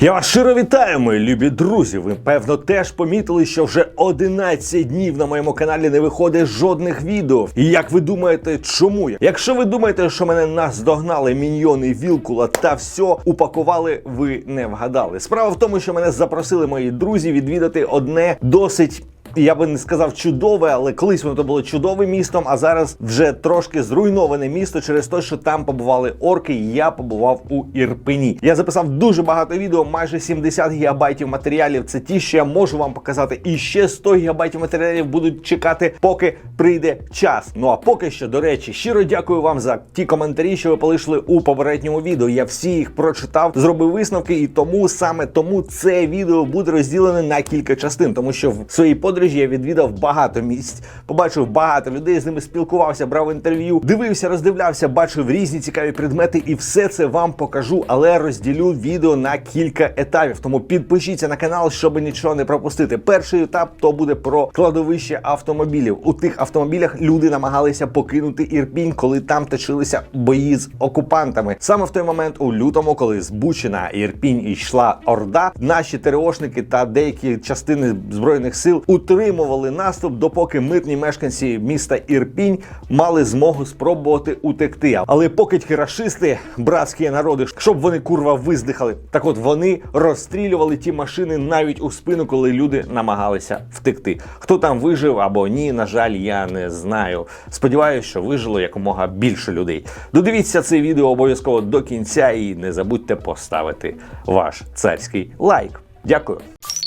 Я вас щиро вітаю, мої любі друзі. Ви певно теж помітили, що вже 11 днів на моєму каналі не виходить жодних відео. І як ви думаєте, чому? Якщо ви думаєте, що мене наздогнали міньйони Вілкула та все упакували, ви не вгадали. Справа в тому, що мене запросили мої друзі відвідати одне досить. Я би не сказав чудове, але колись воно то було чудовим містом, а зараз вже трошки зруйноване місто через те, що там побували орки. і Я побував у Ірпені. Я записав дуже багато відео, майже 70 гігабайтів матеріалів. Це ті, що я можу вам показати. І ще 100 гігабайтів матеріалів будуть чекати, поки прийде час. Ну а поки що, до речі, щиро дякую вам за ті коментарі, що ви полишили у попередньому відео. Я всі їх прочитав, зробив висновки, і тому саме тому це відео буде розділене на кілька частин, тому що в своїй подорожі я відвідав багато місць, побачив багато людей, з ними спілкувався, брав інтерв'ю, дивився, роздивлявся, бачив різні цікаві предмети, і все це вам покажу, але розділю відео на кілька етапів. Тому підпишіться на канал, щоб нічого не пропустити. Перший етап то буде про кладовище автомобілів. У тих автомобілях люди намагалися покинути Ірпінь, коли там точилися бої з окупантами. Саме в той момент, у лютому, коли з Бучі на Ірпінь йшла орда, наші ТРОшники та деякі частини збройних сил утримували наступ, допоки мирні мешканці міста Ірпінь мали змогу спробувати утекти. Але поки ті рашисти, братські народи, щоб вони курва виздихали, так от вони розстрілювали ті машини навіть у спину, коли люди намагалися втекти. Хто там вижив або ні, на жаль, я не знаю. Сподіваюсь, що вижило якомога більше людей. Додивіться це відео обов'язково до кінця і не забудьте поставити ваш царський лайк. Дякую.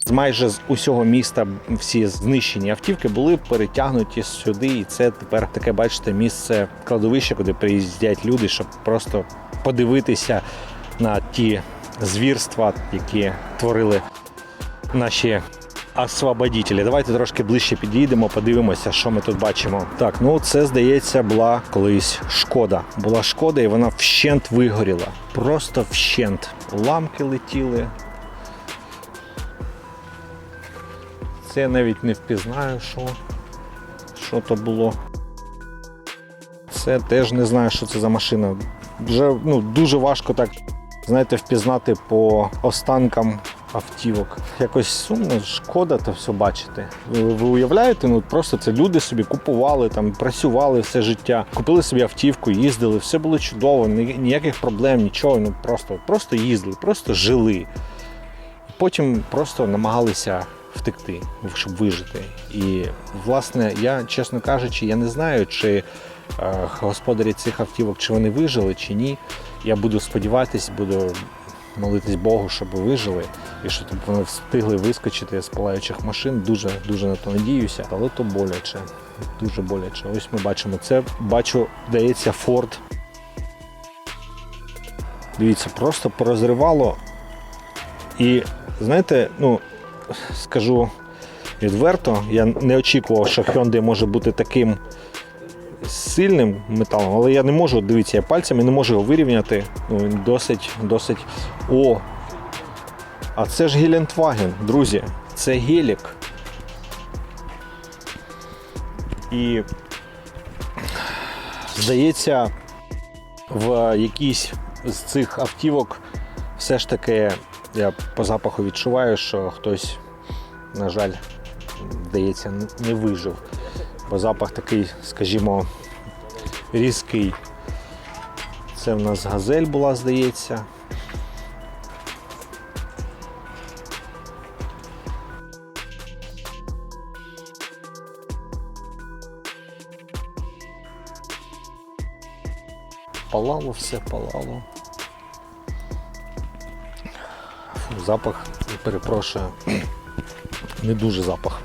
Майже з усього міста всі знищені автівки були перетягнуті сюди, і це тепер таке, бачите, місце кладовище, куди приїздять люди, щоб просто подивитися на ті звірства, які творили наші освободітелі. Давайте трошки ближче підійдемо, подивимося, що ми тут бачимо. Так, ну це здається була колись шкода. Була шкода, і вона вщент вигоріла. Просто вщент. Ламки летіли. Це я навіть не впізнаю, що, що то було. Це теж не знаю, що це за машина. Вже ну, дуже важко так, знаєте, впізнати по останкам автівок. Якось сумно, шкода то все бачити. Ви, ви уявляєте, ну просто це люди собі купували, там, працювали все життя, купили собі автівку, їздили, все було чудово, ні- ніяких проблем, нічого. Ну просто, просто їздили, просто жили. Потім просто намагалися втекти, щоб вижити. І, власне, я, чесно кажучи, я не знаю, чи е, господарі цих автівок, чи вони вижили, чи ні. Я буду сподіватись, буду молитись Богу, щоб вижили, і щоб вони встигли вискочити з палаючих машин. Дуже дуже на то надіюся, але то боляче. Дуже боляче. Ось ми бачимо це. Бачу, здається, Форд. Дивіться, просто порозривало. І знаєте, ну скажу відверто, я не очікував, що Hyundai може бути таким сильним металом, але я не можу, дивіться, я пальцями не можу його вирівняти. Ну, він досить, досить. О! А це ж Гелендваген, друзі. Це гелік. І здається, в якійсь з цих автівок все ж таки я по запаху відчуваю, що хтось, на жаль, здається, не вижив. Бо запах такий, скажімо, різкий. Це в нас газель була, здається. Палало все, палало. Фу, запах, перепрошую, не дуже запах.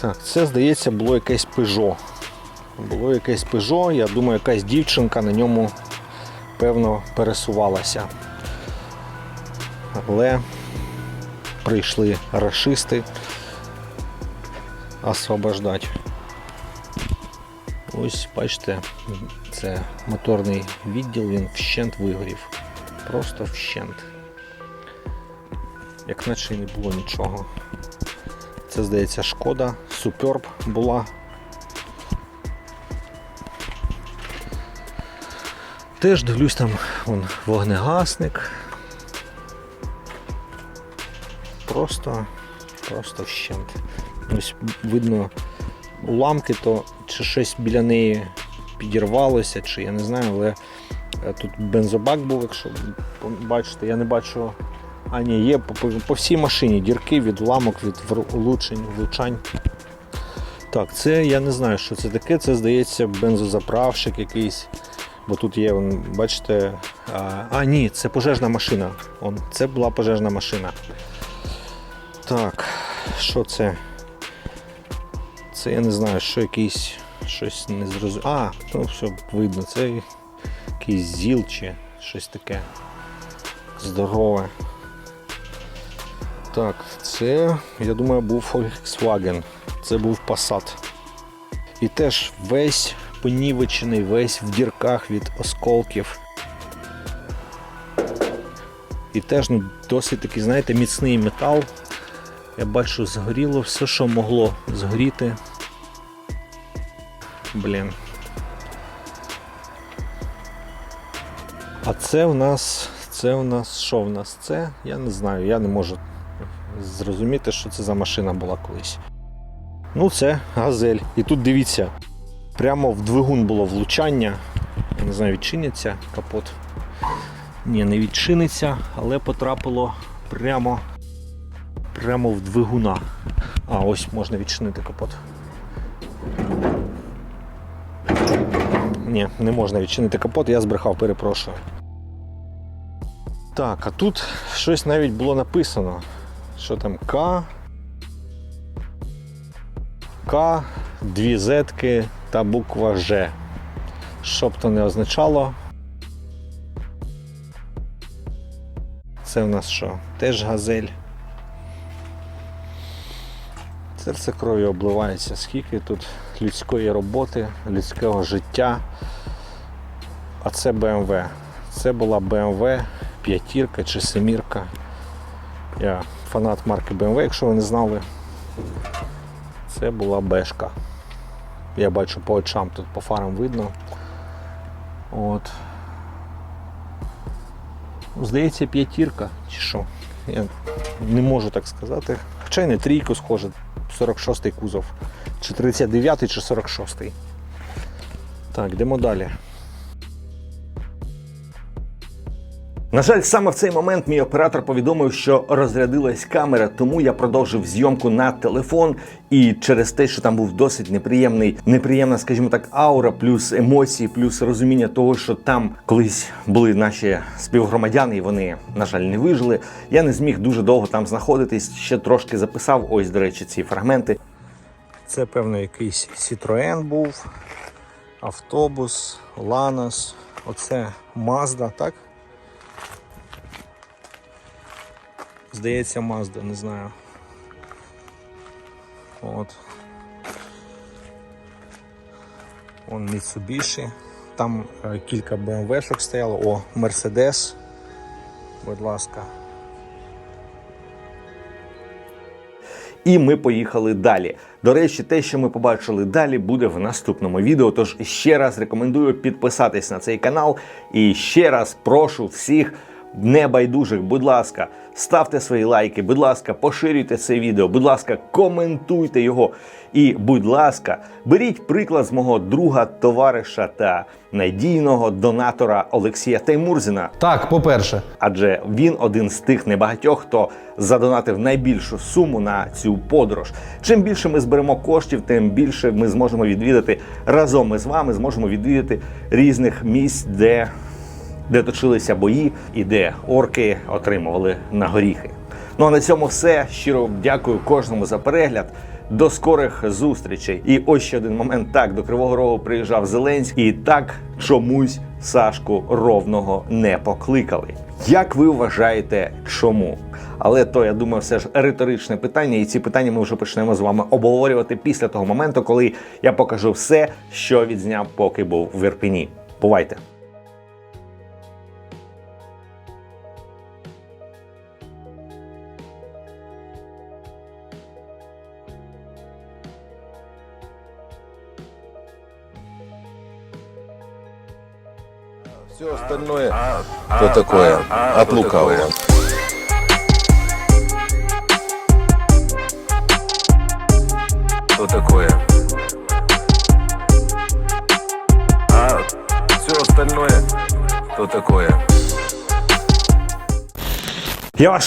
Так, це, здається, було якесь пежо. Було якесь пежо, я думаю, якась дівчинка на ньому, певно, пересувалася. Але прийшли рашисти освобождати. Ось, бачите, це моторний відділ, він вщент вигорів. Просто вщент. Як наче не було нічого. Це, здається, шкода, суперб була. Теж дивлюсь там вон, вогнегасник. просто, просто вщент. Ось видно уламки, то чи щось біля неї підірвалося, чи я не знаю, але е, тут бензобак був, якщо бачите, я не бачу. А ні, є по, по, всій машині дірки від уламок, від влучень, влучань. Так, це я не знаю, що це таке. Це здається бензозаправщик якийсь. Бо тут є, бачите. А, а ні, це пожежна машина. Вон, це була пожежна машина. Так, що це? Це я не знаю, що якийсь щось не зрозуміло. А, ну все видно, це якийсь зіл чи щось таке. Здорове. Так, це, я думаю, був Volkswagen. Це був Passat. І теж весь понівечений, весь в дірках від осколків. І теж ну, досить такий, знаєте, міцний метал. Я бачу, згоріло все, що могло згоріти. Блін. А це в нас. Це в нас що в нас? Це? Я не знаю, я не можу зрозуміти, що це за машина була колись. Ну, це газель. І тут дивіться, прямо в двигун було влучання. Не знаю, відчиниться капот. Ні, не відчиниться, але потрапило прямо, прямо в двигуна. А, ось можна відчинити капот. Ні, не можна відчинити капот, я збрехав, перепрошую. Так, а тут щось навіть було написано. Що там К. К, дві зетки та буква Ж. Що б то не означало. Це в нас що? Теж газель. Серце крові обливається, скільки тут людської роботи, людського життя. А це BMW. Це була BMW п'ятірка чи семірка. Я фанат марки BMW, якщо ви не знали. Це була бешка. Я бачу по очам, тут по фарам видно. От. Здається, п'ятірка чи що. Я не можу так сказати. Хоча й не трійку схоже, 46-й кузов. Чи 39-й, чи 46-й. Так, йдемо далі. На жаль, саме в цей момент мій оператор повідомив, що розрядилась камера, тому я продовжив зйомку на телефон. І через те, що там був досить неприємний, неприємна, скажімо так, аура, плюс емоції, плюс розуміння того, що там колись були наші співгромадяни, і вони, на жаль, не вижили. Я не зміг дуже довго там знаходитись. Ще трошки записав. Ось, до речі, ці фрагменти. Це, певно, якийсь Citroën був, автобус, Ланос, оце Mazda, так? Здається, Mazda, не знаю. От. Вон Mitsubishi. Там е, кілька BMW-шок стояло. О, Mercedes. Будь ласка. І ми поїхали далі. До речі, те, що ми побачили далі, буде в наступному відео. Тож ще раз рекомендую підписатись на цей канал. І ще раз прошу всіх небайдужих, будь ласка, ставте свої лайки, будь ласка, поширюйте це відео, будь ласка, коментуйте його. І, будь ласка, беріть приклад з мого друга, товариша та надійного донатора Олексія Таймурзіна. Так, по-перше, адже він один з тих небагатьох, хто задонатив найбільшу суму на цю подорож. Чим більше ми зберемо коштів, тим більше ми зможемо відвідати разом із вами, зможемо відвідати різних місць, де, де точилися бої і де орки отримували на горіхи. Ну а на цьому все. Щиро дякую кожному за перегляд. До скорих зустрічей. І ось ще один момент. Так, до Кривого Рогу приїжджав Зеленський, і так чомусь Сашку Ровного не покликали. Як ви вважаєте, чому? Але то я думаю, все ж риторичне питання, і ці питання ми вже почнемо з вами обговорювати після того моменту, коли я покажу все, що відзняв, поки був в Ірпіні. Бувайте! Все остальное, а, а, то такое, от лукавого. Что такое? А, а все остальное, то такое. Я ваш